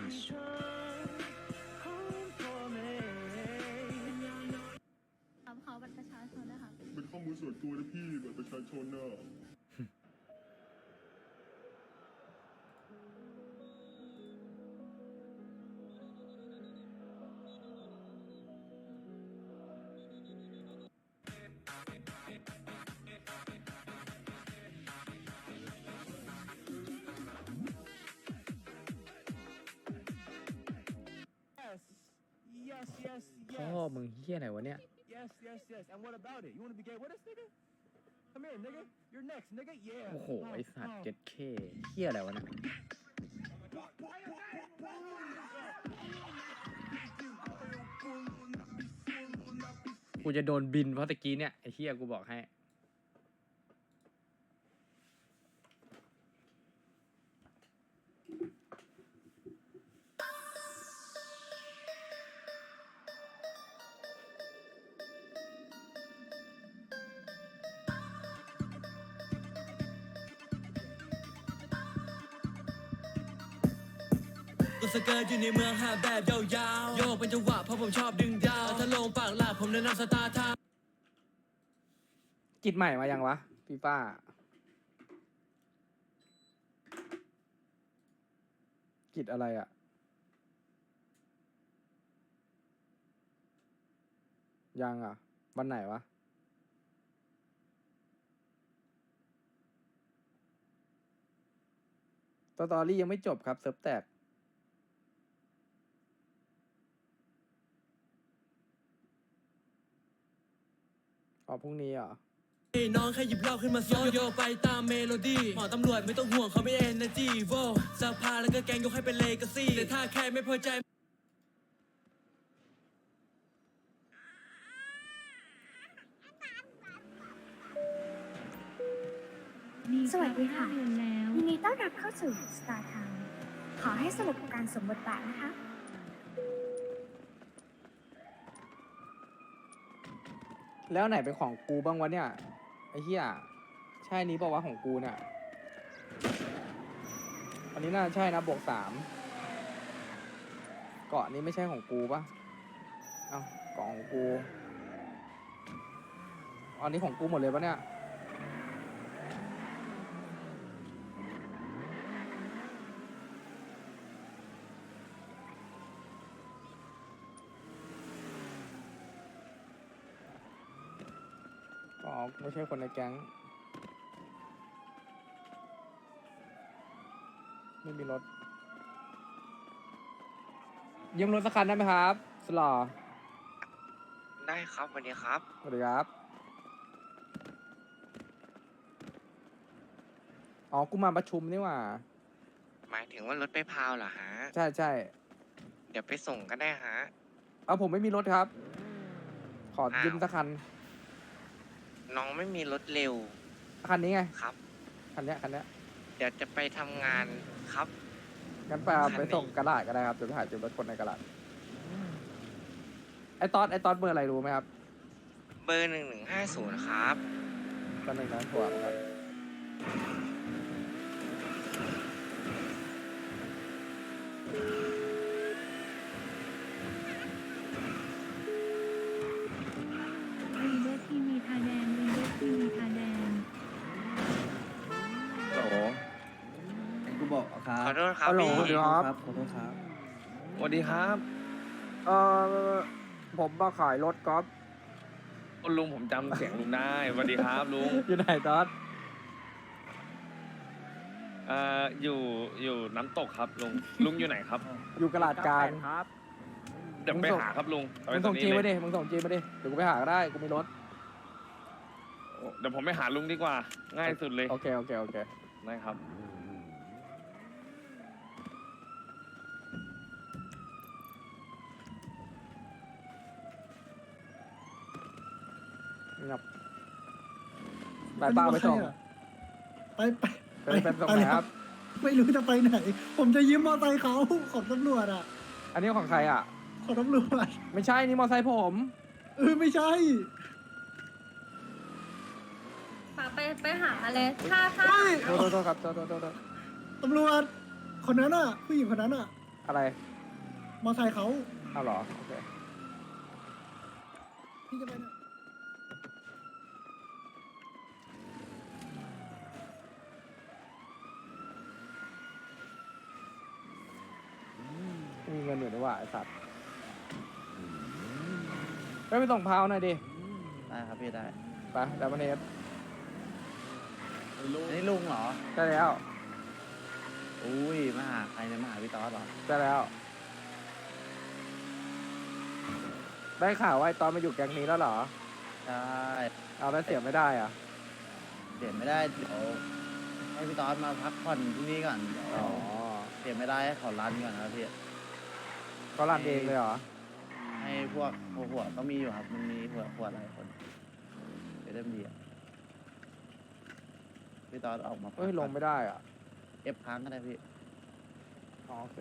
peace. ครับขอบัตรประชาชนนะคะเป็นข้อมูลส่วนตัวนะพี่บัตรประชาชนน่ะ พ่อ yes. มึงเฮี้ยอะไรวะเนี่ย Yes, yes, yes. And what about it? You wanna be gay with us, nigga? Come here, nigga. You're next, nigga. Yeah. โอ้โห Uh, ไอสัตว์ uh. เจ็ดเคเฮี้ยอะไรวะเนี่ย กูจะโดนบินเพราะตะกี้เนี่ย ไอเฮี้ยกูบอกให้ สเกิร์ตอยู่ในเมืองหาแบบยาวๆ โยกเป็นจังหวะเพราะผมชอบดึงดาว ถ้าลงปากหลักผมแนะนำสตาร์ทากิจใหม่มายังวะพี่ป้า กิจอะไรอะ่ะ ยังอะ วันไหนวะ ตอตอรี่ยังไม่จบครับเซิร์ฟแตก อ๋อพรุ่งนี้เหรอ น้องแค่หยิบเหล้าขึ้นมาโซโยไปตามเมโลดี้หมอตำรวจไม่ต้องห่วงเขาไม่เอ็นนะจีโวสภาแล้วก็แกงยกให้เป็นเลกาซี่แต่ถ้าแค่ไม่พอใจสวัสดีค่ะ เดือนแล้ว ยินดีต้อนรับเข้าสู่ Star Town ขอให้สนุกกับการสวมบทบาทนะคะ แล้วไหนเป็นของกูบ้างวะเนี่ยไอ้เหี้ยใช่นี้เปล่าของกูเนี่ยอันนี้น่าจะใช่นะบวกสามเกาะนี้ไม่ใช่ของกูปะเอ้าเกาะของกู อันนี้ของกูหมดเลยปะเนี่ย อ๋อ ไม่ใช่คนในแก๊ง ไม่มีรถยืมรถสักคันได้ไหมครับสลอได้ครับสวัสดีครับ สวัสดีครับ อ๋อ กูมาประชุมนี่หว่า หมายถึงว่ารถไปพาวเหรอฮะ ใช่ใช่เดี๋ยวไปส่งก็ได้ฮะ เอาผมไม่มีรถครับ ขออ้าวยืมสักคัน น้องไม่มีรถเร็วคันนี้ไง ครับ คันเนี้ยคันเนี้ยเดี๋ยวจะไปทำงานครับ งั้นไปเอาคันไปนี้ส่งกระดาษก็ได้ครับเดี๋ยวไปหายืมรถคนในกระดาษไอตอสไอตอสเบอร์อะไรรู้ไหมครับเบอร์หนึ่งหนึ่งห้าศูนย์ครับตอนหนึ่งนั้นถั่วเหมื ครับขอโทษครับฮัลโหลพี่เดี๋ยวครับ ขอโทษครับ สวัสดีครับเออผมมาขายรถกอล์ฟคุณลุงผมจำเสียงลุงได้สวัสดีครับลุงอยู่ไหนตอสเอ่ออยู่อยู่น้ำตกครับลุงลุงอยู่ไหนครับอยู่กระดาษกลางเดี๋ยวไปหาครับลุงเอามึงตรส่งนี้จีเลมายดิดิมึงส่งจีมาดิเดี๋ยวกูไปหาก็ได้กูมีรถเดี๋ยวผมไปหาลุงดีกว่า ง่ายสุดเลยโอเคโอเคโอเคได้ครับ เงียบไปป้าไปส่งไปไปไปไปส่งไหนครับ ไม่รู้จะไปไหน ผมจะยืมมอเตอร์ไซค์เขาของตำรวจอะ อันนี้ของใครอะ ของตำรวจ ไม่ใช่นี่มอเตอร์ไซค์ผม เออไม่ใช่ไปไปหาเลยถ้าถ้าเฮ้ยโทษโทษโทษครับโทษโทษโทษโทษตำรวจ คนนั้นอะผู้หญิงคนนั้นอะ อะไร มอไซค์เขาเอาเหรอ โอเคพี่จะไปไหน ไม่มีเงินอยู่ ด้วยว่ะไอ้สัตว์ไปไปส่งพาวหน่อยดิ ได้ครับพี่ได้ไปดับเบิลเอฟนี่ลุงเหรอ ได้แล้วอุ้ยมาหาใครเนี่ยมาหาพี่ตอสเหรอ ได้แล้ว ได้ข่าวว่าไอ้ตอนมาอยู่แก๊งนี้แล้วเหรอ ใช่เอาแล้วเสียไม่ได้อะเปลี่ยนไม่ได้เดี๋ยวให้พี่ตอสมาพักผ่อนที่นี่ก่อนเดี๋ยวอ๋อ เปลี่ยนไม่ได้ให้เขารันก่อนนะครับพี่ ก็รันเองเลยเหรอ ให้พวกหัวหัวก็มีอยู่ครับ มันมีหัวหัวหลายคนจะเริ่มดีอะพี่ตอสออกมาพักเฮ้ยลงไม่ได้อะเอฟค้างก็ได้พี่อ๋อโอเค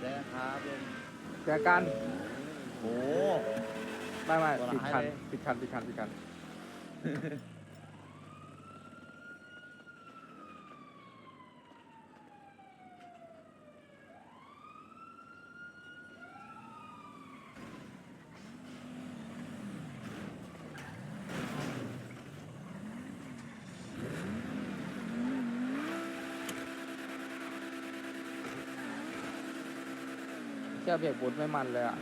ได้ครับลุงเจอกัน โอ้ ไม่ไม่ตัวปิดร้ายคันเลยปิดคันปิดคันปิดคันเชื่อเบรกบูทไม่มันเลยอะ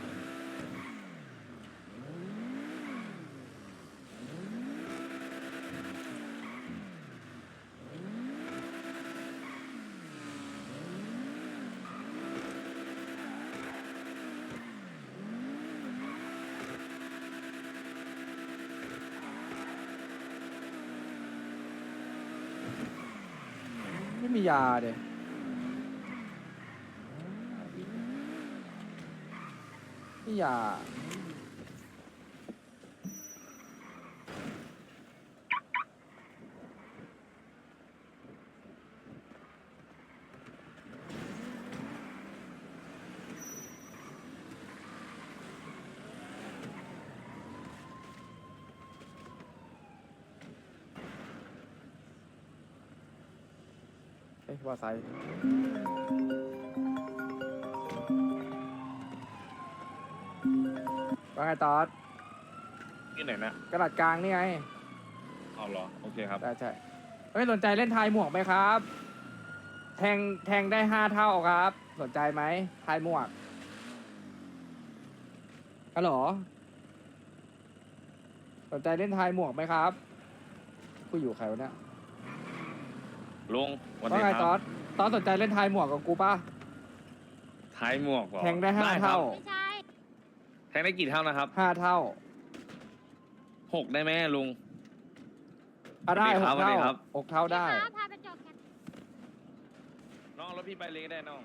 ไม่มียาเดยไม่ยา เอ้ยว่าไซค์ว่าไงตอดที่ไหนนะกระดาษกลางนี่ไงเอาเหรอ โอเคครับ ใช่ใช่เฮ้ยสนใจเล่นทายหมวกไหมครับ แทงแทงได้ห้าเท่าครับ สนใจไหมทายหมวกฮัลโหลสนใจเล่นทายหมวกไหมครับกูอยู่ใครวะเนี่ย ลุงวันว่านี้ไงคตอรัดตอดสนใจเล่นทายหมวกกับกูป่ะ ท้ายหมวกเหรอแทงได้ห้าครับเท่า ไม่ใช่แทงได้กี่เท่านะครับห้าเท่าหกได้ไหมลุง อะได้สหวัสดีกครับสวัสดีครัเท่าบหกเท่าได้ พี่คะพาไปจบแคมป์น้องรถพี่ไปเลยก็ได้น้อง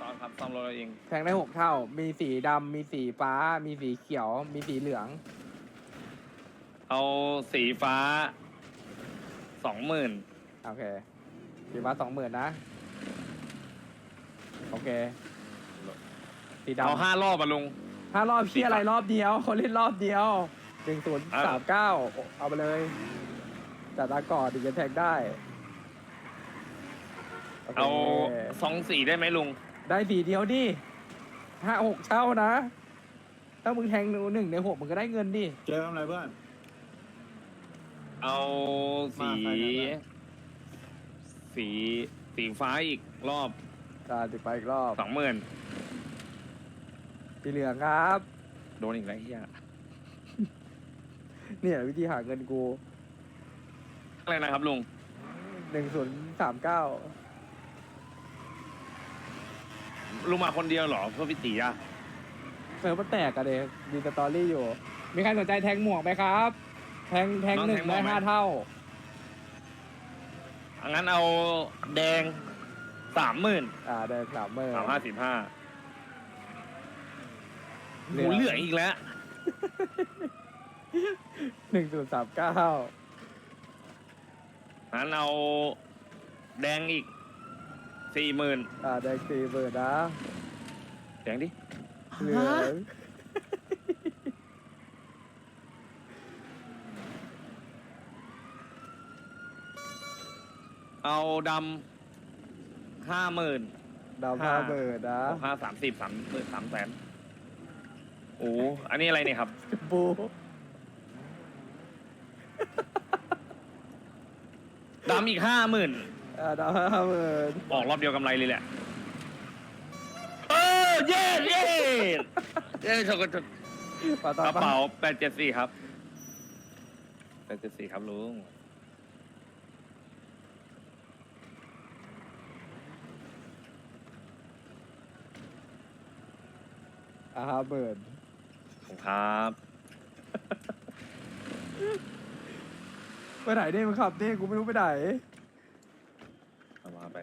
ตอนครับซ่อมรถเราเองแทงได้หกเท่า มีสีดำมีสีฟ้า มีสีเขียว มีสีเหลือง เอาสีฟ้าสองหมื่นโอเคสีฟ้าสองหมื่นนะ โอเค สีดำเอาห้ารอบอะลุงห้ารอบสีพี่ฟ้าอะไรรอบเดียวเขาเล่นรอบเดียวหนึ่งศูนย์สามเก้าเอาไปเลยจัดตาก่อนถึงจะแทงได้โค เอาสองสีได้ไหมลุง ได้สีเดียวดิห้าหกเท่านะ ถ้ามึงแทงหนึ่งในหกมึงก็ได้เงินดิ เจอทำอะไรเพื่อน เอาสีมาใครกันบ้างสีสีฟ้าอีกรอบตาติดไปอีกรอบ สองหมื่นสีเหลืองครับ โดนอีกแล้วเฮียเนี่ยวิธีหาเงินกูอะไรนะครับลุงหนึ่งศูนย์สามเก้าลุงมาคนเดียวเหรอเพื่อพี่ตีอะเซิร์ฟมันแตกอะเด็กมีสตอรี่อยู่ มีใครสนใจแทงหมวกไหมครับ แทงแทงหนึ่งได้ห้าเท่างั้นเอาแดงสามหมื่นอ่าได้สามเมอร์สามห้าสิบห้าหมูเหลืองอีกแล้วหนึ่งศูนย์สามเก้างั้นเอาแดงอีกสี่หมื่นอ่าได้สี่เบอร์นะแดงดิเหลือง เอาดำห้าหมื่น ดาวผ้า เบิดนะห้าสามสิบสามหมื่นสามแสนโอ้อันนี้อะไรเนี่ยครับ บูดำอีกห้าหมื่นอ่าดาวห้าเบิดออกรอบเดียวกำไรเลยแหละ เออ เย้เย้เย้ชกชกปะต่อกระเป๋าแปดเจ็ดสี่ครับแปดเจ็ดสี่ครับลุง อ่าห้าเบิดขอบคุณครับ ไปไหนเนี่ยมึงขับเนี่ยกูไม่รู้ไปไหน เอามาไป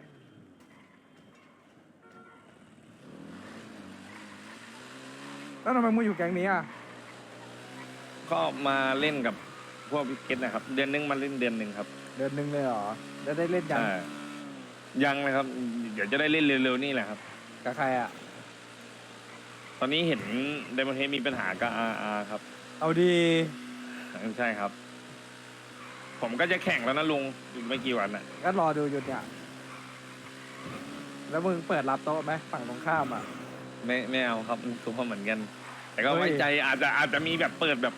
แล้วทำไมมึงอยู่แก๊งนี้อะ ก็มาเล่นกับพวกพิกเก็ตนะครับ เดือนหนึงมาเล่นเดือนหนึ่งครับเดือนหนึ่งเลยเหรอ แล้วได้เล่นยังอ่ายังนะครับ เดี๋ยวจะได้เล่นเร็วๆนี่แหละครับ กับใครอะ ตอนนี้เห็นไดมอนเฮดมีปัญหากับอาอาครับ เอาดี ใช่ครับ ผมก็จะแข่งแล้วนะลุงอีกไม่กี่วันอะ ก็รอดูอยู่เนี่ยแล้วมึงเปิดรับโต๊ะไหมฝั่งตรงข้ามอะ ไม่ไม่เอาครับทุกคนเหมือนกัน แต่ก็เฮ้ย ไว้ใจอาจจะอาจจะมีแบบเปิดแบบ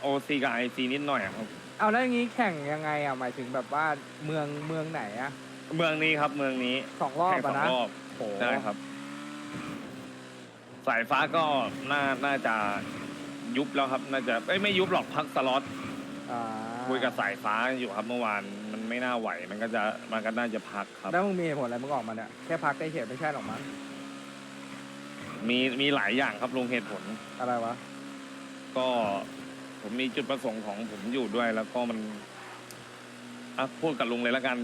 โอซีกับไอซีนิดหน่อยอะครับ เอาแล้วอย่างงี้แข่งยังไงอะหมายถึงแบบว่าเมืองเมืองไหนอะเมืองนี้ครับเมืองนี้สองรอบแข่งสอะองนะรอบโอ้ได้ครับ สายฟ้าก็น่าน่าจะยุบแล้วครับ น่าจะเอ้ยไม่ยุบหรอกพักสล็อตอ่าคุยกับสายฟ้าอยู่ครับเมื่อวานมันไม่น่าไหวมันก็จะมันก็น่าจะพักครับ แล้วมึงมีเหตุผลอะไรมึงออกมาเนี่ยแค่พักได้เฉยไม่ใช่หรอกมั้งมีมีหลายอย่างครับลุงเหตุผล อะไรวะก็ผมมีจุดประสงค์ของผมอยู่ด้วยแล้วก็มันอะพูดกับลุงเลยแล้วกัน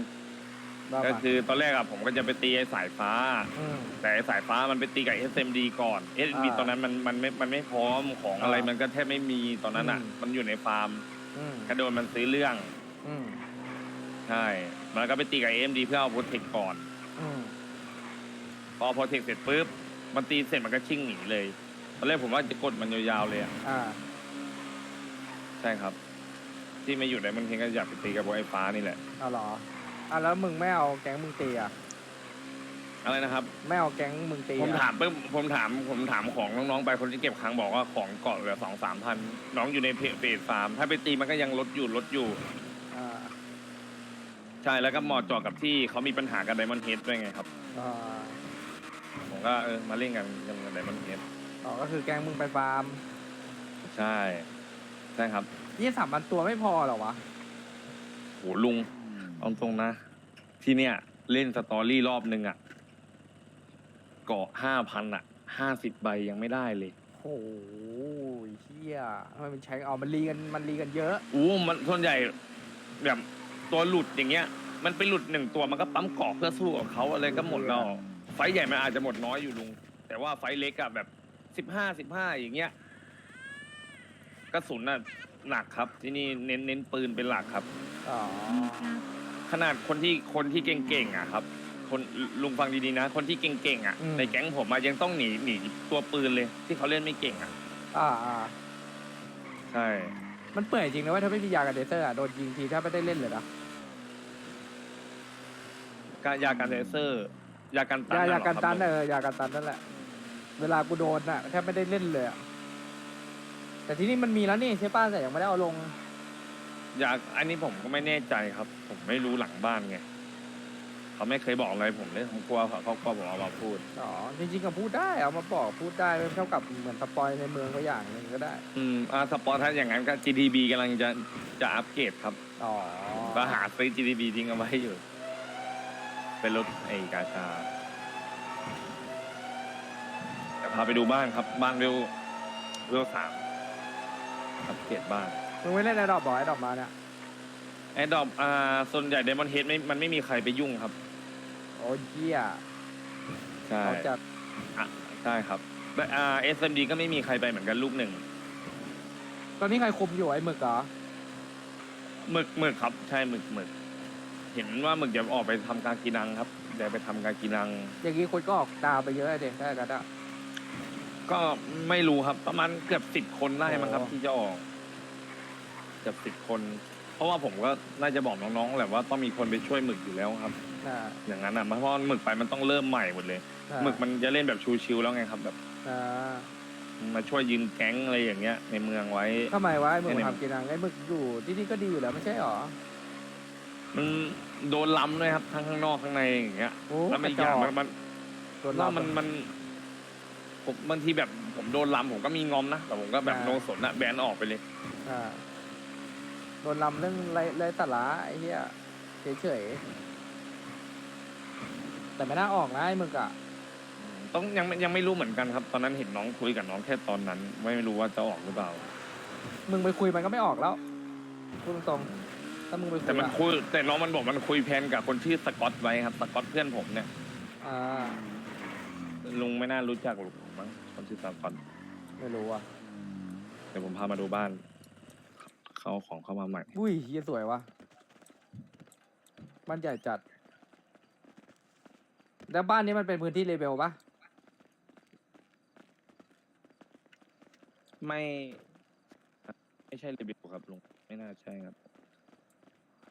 ว่าก็มาคือตอนแรกอะผมก็จะไปตีไอ้สายฟ้า ม แต่ไอ้สายฟ้ามันไปตีกับ SMD ก่อน SMD อ่าตอนนั้นมันมันไม่มันไม่พร้อมของอะไรอ่ามัมันก็แทบไม่มีตอนนั้นอะอืม มันอยู่ในฟาร์มอืมกระโดนมันซื้อเรื่องอืมใช่มันก็ไปตีกับ AMD เพื่อเอาโปรเทคก่อน อืมพอโปรเทคเสร็จปุ๊บมันตีเสร็จมันก็ชิ่งหนีเลยตอนแรกผมว่าจะกดมันยาวๆเลยอะอ่าใช่ครับ ที่ไม่อยู่ในมันเพียงก็อยากไปตีกับพวกไอ้ฟ้านี่แหละ เอาเหรอ อะแล้วมึงไม่เอาแก๊งมึงตีอะอะไรนะครับ ไม่เอาแก๊งมึงตีผมอะถามปุ๊บผมถามผมถามของน้องๆไปคนที่เก็บครั้งบอกว่าของเกาะเหลือสองสามพันน้องอยู่ในเพจเฟสฟาร์มถ้าไปตีมันก็ยังลดอยู่ลดอยู่ อ่าใช่แล้วก็เหมาะเจาะกับที่เขามีปัญหากับไดมอนเฮดด้วยไงครับ อ่าผมก็เออมาเล่นกันกับไดมอนเฮดอ๋อก็คือแก๊งมึงไปฟาร์มใช่ใช่ครับ ยี่สามพันตัวไม่พอเหรอวะ โหลุง เอาตรงนะ ที่เนี่ย เล่นสตอรี่รอบนึงอะเกาะห้าพันอะห้าสิบใบยังไม่ได้เลยโอ้ยเฮียทำไมมันใช้เอามันรีกันมันรีกันเยอะ อู้มันส่วนใหญ่แบบตัวหลุดอย่างเงี้ย มันไปหลุดหนึ่งตัวมันก็ปั๊มเกาะเพื่อสู้กับเขาอะไรก็หมดแล้วไฟท์ใหญ่มันอาจจะหมดน้อยอยู่ลุง แต่ว่าไฟท์เล็กอะแบบสิบห้าสิบห้าอย่างเงี้ยกระสุนน่ะหนักครับ ที่นี่เน้นเน้นปืนเป็นหลักครับ อ๋อมีครับ ขนาดคนที่คนที่เก่งๆอะครับ คนลุงฟังดีๆนะ คนที่เก่งๆอะอืม ในแก๊งผมอะยังต้องหนีหนีตัวปืนเลย ที่เขาเล่นไม่เก่งอะอ่าอ่าใช่ มันเปื่อยจริงนะเว่าถ้าไม่มียากันเดเซอร์อะโดนยิงทีถ้าไม่ได้เล่นเลยนะการยาการเทเซอร์ ยากันตันยาน่ะยาเหรอกันครับตันลุงเออยากันตันนั่นแหละ เวลากูโดนอะแทบไม่ได้เล่นเลยอะแต่ที่นี่มันมีแล้วนี่ใช่ป้ะแต่ยังไม่ได้เอาลง ยาอันนี้ผมก็ไม่แน่ใจครับ ผมไม่รู้หลังบ้านไงเขาไม่เคยบอกอะไรผมเลยผมกลัวเขาเขากลัวผมเอามาพูด อ๋อจริงๆก็พูดได้เอามาบอกพูดได้เท่ากับเหมือนสปอยในเมืองก็อย่างหนึ่งก็ได้อืมอ่าสปอร์ตถ้าอย่างนั้นก็ GTB กำลังจะจะอัปเกรดครับอ๋อก็หาซื้อ GTB ทิ้งเอาไว้อยู่ เป็นรถไอ้กาชาแต่พาไปดูบ้านครับ บ้านเวลเวลสามอัปเกรดบ้าน มึงไม่เล่นไอดอปบอกไอดอปมาเนี่ยไอ้ดอกอ่าส่วนใหญ่เดมอนเฮดไม่มันไม่มีใครไปยุ่งครับโอ้ยเหี้ยใช่เขาจะอะใช่ครับแต่อ่า SMD ก็ไม่มีใครไปเหมือนกันลูกหนึ่งตอนนี้ใครคุมอยู่ไอ้หมึกเหรอหมึกหมึกครับ ใช่หมึกหมึกเห็นว่าหมึกจะออกไปทำการกินังครับเดี๋ยวไปทำการกินัง อย่างนี้คนก็ออกตามไปเยอะเลยเด็กได้กันอะก็ไม่รู้ครับ ประมาณเกือบสิบคนได้มั้งครับโอ้ที่จะออก เกือบสิบคน เพราะว่าผมก็น่าจะบอกน้องๆแหละว่าต้องมีคนไปช่วยหมึกอยู่แล้วครับ อ่าอย่างนั้นอะเพราะว่าหมึกไปมันต้องเริ่มใหม่หมดเลย อ่าหมึกมันจะเล่นแบบชิวๆแล้วไงครับ แบบอ่ามาช่วยยืนแก๊งอะไรอย่างเงี้ย ในเมืองไว้ ทำไมวะไอ้มึงเนี่ย ทำกินอะไรไอ้มึงอยู่ที่นี่ก็ดีอยู่แล้วไม่ใช่หรอมันโดนล้ำด้วยครับทั้งข้างนอกข้างในอย่างเงี้ยโอ้แล้วมันกอระจย่างอกมันมันโดนแล้เราวมันมันผมบางทีแบบผมโดนล้ำผมก็มีงอมนะแต่ผมก็แบบอ่าโนสนอะแบนออกไปเลย อ่า โดนลำเรื่องไรไรตะละไอ้เหี้ยเฉยๆแต่ไม่น่าออกนะไอ้มึงอะต้องยังไม่ยังไม่รู้เหมือนกันครับ ตอนนั้นเห็นน้องคุยกับน้องแค่ตอนนั้น ไม่รู้ว่าจะออกหรือเปล่า มึงไปคุยมันก็ไม่ออกแล้วพูดตรงๆถ้ามึงไปคุแต่ยมันอะคุยแต่น้องมันบอกมันคุยแพลนกับคนชื่อสกอตไว้ครับสกอตเพื่อนผมเนี่ยอ่าลุงไม่น่ารู้จักหรอกมั้งคนชื่อสกอตไม่รู้อะเดี๋ยวผมพามาดูบ้าน เขาเอาของเข้ามาใหม่ อุ้ยเฮียสวยวะบ้านใหญ่จัด แล้วบ้านนี้มันเป็นพื้นที่เลเวลปะไม่ ไม่ใช่รีวิวครับลุงไม่น่าใช่ครับ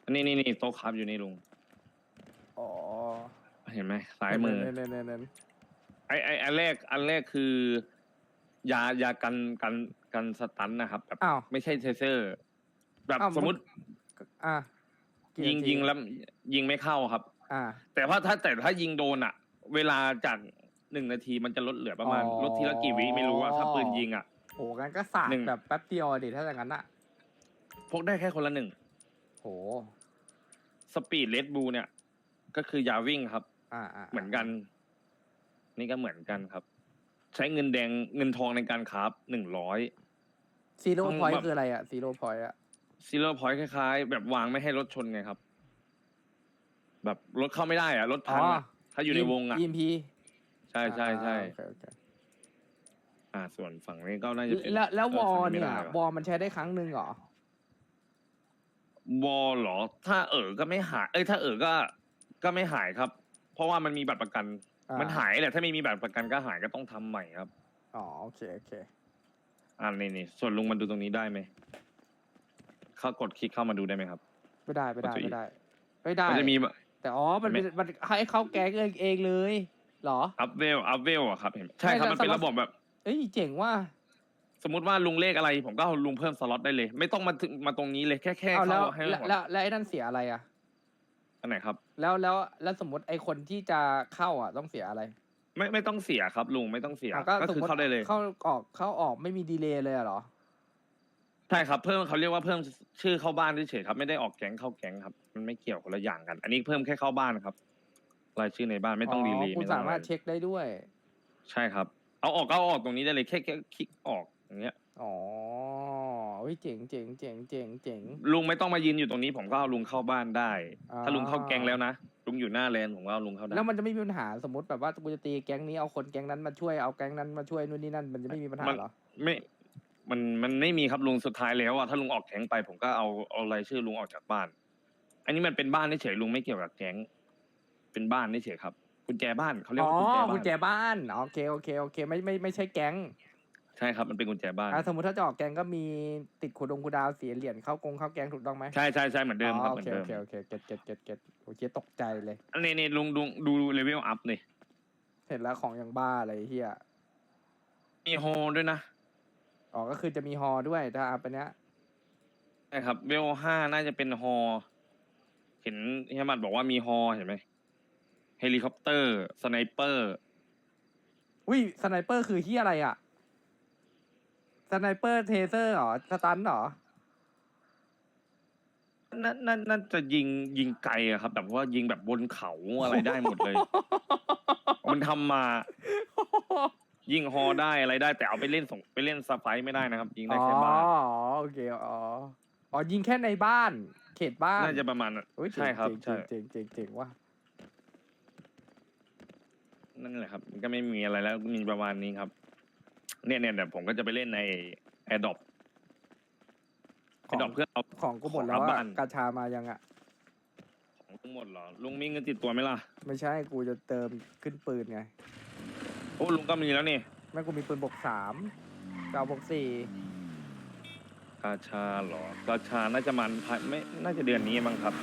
อันนี้นี่นี่โต๊ะครับอยู่นี่ลุงอ๋อเห็นไหมซ้ายมือ เน้นเน้นเน้นเน้นไอไออันแรกอันแรกคือยายากันกันกันสตันนะครับแบบอ้าว ไม่ใช่เทเซอร์ แบบอ้าว สมมติอะกี่ยิงนาทียิงแล้วยิงไม่เข้าครับ อ่าแต่ว่าถ้าแต่ถ้ายิงโดนอะเวลาจากหนึ่งนาทีมันจะลดเหลือประมาณอ๋อ ลดทีละกี่วิไม่รู้ว่าถ้าปืนยิงอะโหงั้นก็สาดหนึ่ง แบบแป๊บเดียวดิถ้าอย่างนั้นอะพกได้แค่คนละหนึ่งโห สปีดเลดบูเนี่ย ก็คือยาวิ่งครับ อ่าอ่าเหมือนกัน นี่ก็เหมือนกันครับ ใช้เงินแดงเงินทองในการคราฟหนึ่งร้อย ซีโร่ต้องพอยต์แบบคืออะไรอะซีโร่พอยต์อะ ซีโร่พอยต์คล้ายๆ แบบวางไม่ให้รถชนไงครับ แบบรถเข้าไม่ได้อะรถพังอะถ้าอยู่ในวงอะ EMP ใช่ใช่ใช่โอเคโอเคอ่าส่วนฝั่งนี้ก็น่าจะเป็นแล้วแล้ววเอออลฝั่งเนี่ยไม่ได้วอลมันใช้ได้ครั้งหนึ่งเหรอ วอลเหรอ ถ้าเออก็ไม่หาย เอ้ยถ้าเออก็ก็ไม่หายครับ เพราะว่ามันมีบัตรประกัน อ่ามั มันหายแหละถ้าไม่มีบัตรประกันก็หายก็ต้องทำใหม่ครับ อ๋อโอเคโอเค อ่านี่นี่ส่วนลุงมันดูตรงนี้ได้ไหม เข้ากดคลิกเข้ามาดูได้ไหมครับ ไม่ได้ไม่ได้กดตัว E ไม่ได้ไม่ได้ มันจะมี แต่อ๋อมันเป็นไม่มันให้เขาแก๊งเองเองเลยเหรอ อัพเวล อัพเวลอะครับเห็นไหมใช่ครับไม่มันเป็นแล้วระบบแบบ เอ้ยเจ๋งว่า สมมติว่าลุงเลขอะไร ผมก็เอาลุงเพิ่มสล็อตได้เลย ไม่ต้องมาถึงมาตรงนี้เลยแค่แค่เอาแล้วเข้าให้แล้วหมดแล้วแล้วไอ้นั่นเสียอะไรอะ อันไหนครับ แล้วแล้วแล้วสมมติไอ้คนที่จะเข้าอะต้องเสียอะไร ไม่ไม่ต้องเสียครับลุงไม่ต้องเสียอะก็สมคือมติเข้าได้เลย เข้าออกเข้าออกไม่มีดีเลย์เลยอะเหรอ ใช่ครับเพิ่มเขาเรียกว่าเพิ่มชื่อเข้าบ้านเฉยๆครับไม่ได้ออกแก๊งเข้าแก๊งครับ มันไม่เกี่ยวคนละอย่างกัน อันนี้เพิ่มแค่เข้าบ้านครับรายชื่อในบ้านไม่ต้องดีลีคุณไม่ต้องสามารถอะไรเช็คได้ด้วย ใช่ครับ เอาออกก็เอาออกตรงนี้ได้เลยแค่แค่คลิกออกอย่างเงี้ย อ๋อเฮ้ยเจ๋งเจ๋งเจ๋งเจ๋งเจ๋ง ลุงไม่ต้องมายืนอยู่ตรงนี้ ผมก็เอาลุงเข้าบ้านได้ อ่า ถ้าลุงเข้าแก๊งแล้วนะลุงอยู่หน้าแลนผมก็เอาลุงเข้าได้แล้วมันจะไม่มีปัญหาสมมติแบบว่ากูจะตีแก๊งนี้เอาคนแก๊งนั้นมาช่วยเอาแก๊งนั้นมาช่วยนู่นนี่นั่นมันจะไม่มีปัญหาเหรอ ไม่ มันมันไม่มีครับลุงสุดท้ายแล้วอะถ้าลุงออกแก๊งไปผมก็เอาเอารายชื่อลุงออกจากบ้าน อันนี้มันเป็นบ้านเฉยๆลุงไม่เกี่ยวกับแก๊งเป็นบ้านเฉยๆครับกุญแจบ้านเขาเรียกอ๋อว่ากุญแจบ้านกุญแจบ้านโอเคโอเคโอเคไม่ไม่ไม่ใช่แก๊งใช่ครับมันเป็นกุญแจบ้าน อะสมมติถ้าจะออกแก๊งก็มีติดคูดงคูดาวเสียเหรียญเข้ากงเข้าแก๊งถูกต้องไหมใช่ใช่ใช่เหมือนเดิมครับอ๋อเหโอมือนเคเดิโอมเคโอเคเก็ตเก็ตเก็ตเก็ตโอเคตกใจเลย อันนี้นี่ลุงลุงดูเลเวลอัพเลยเห็นแล้วของอย่างบ้าอะไรเฮียมีโฮด้วยนะ อ๋อก็คือจะมีฮอด้วยถ้าอัพอันเนี้ยใช่ครับเวลห้าน่าจะเป็นฮอ เห็นเฮียมัดบอกว่ามีฮอเห็นไหมเฮลิคอปเตอร์สไนเปอร์อุ้ยสไนเปอร์คือเฮียอะไรอะสไนเปอร์เทเซอร์เหรอสตันเหรอน่าน่าน่าจะยิงยิงไกลอะครับ แบบว่ายิงแบบบนเขาอะไรได้หมดเลย มันทำมา ยิงฮอได้อะไรได้แต่เอาไปเล่นส่งไปเล่นสไฟไม่ได้นะครับ ยิงได้อ๋อแค่บ้านโอเคอ๋ออ๋อยิงแค่ในบ้าน เขตบ้านน่าจะประมาณนั้นโอ้ยเจ๋งใช่ครับเจ๋งใช่เจ๋งเจ๋งเจ๋งว่ะนั่นแหละครับ มันก็ไม่มีอะไรแล้วมีประมาณนี้ครับ เนี่ยเนี่ยเดี๋ยวผมก็จะไปเล่นในแอร์ดอปขแอองร์ดอปเพื่อเอาของกูหมดแล้วของกลับอะบ้านกาชามายังอะของทั้งหมดเหรอลุงมีเงินติดตัวไหมล่ะ ไม่ใช่กูจะเติมขึ้นปืนไง โอ้ลุงก็มีแล้วนี่แม่กูมีปืนบกสามเก้าบกสี่กาชาเหรอกาชาน่าจะมันภายไม่น่าจะเดือนนี้มั้งครับ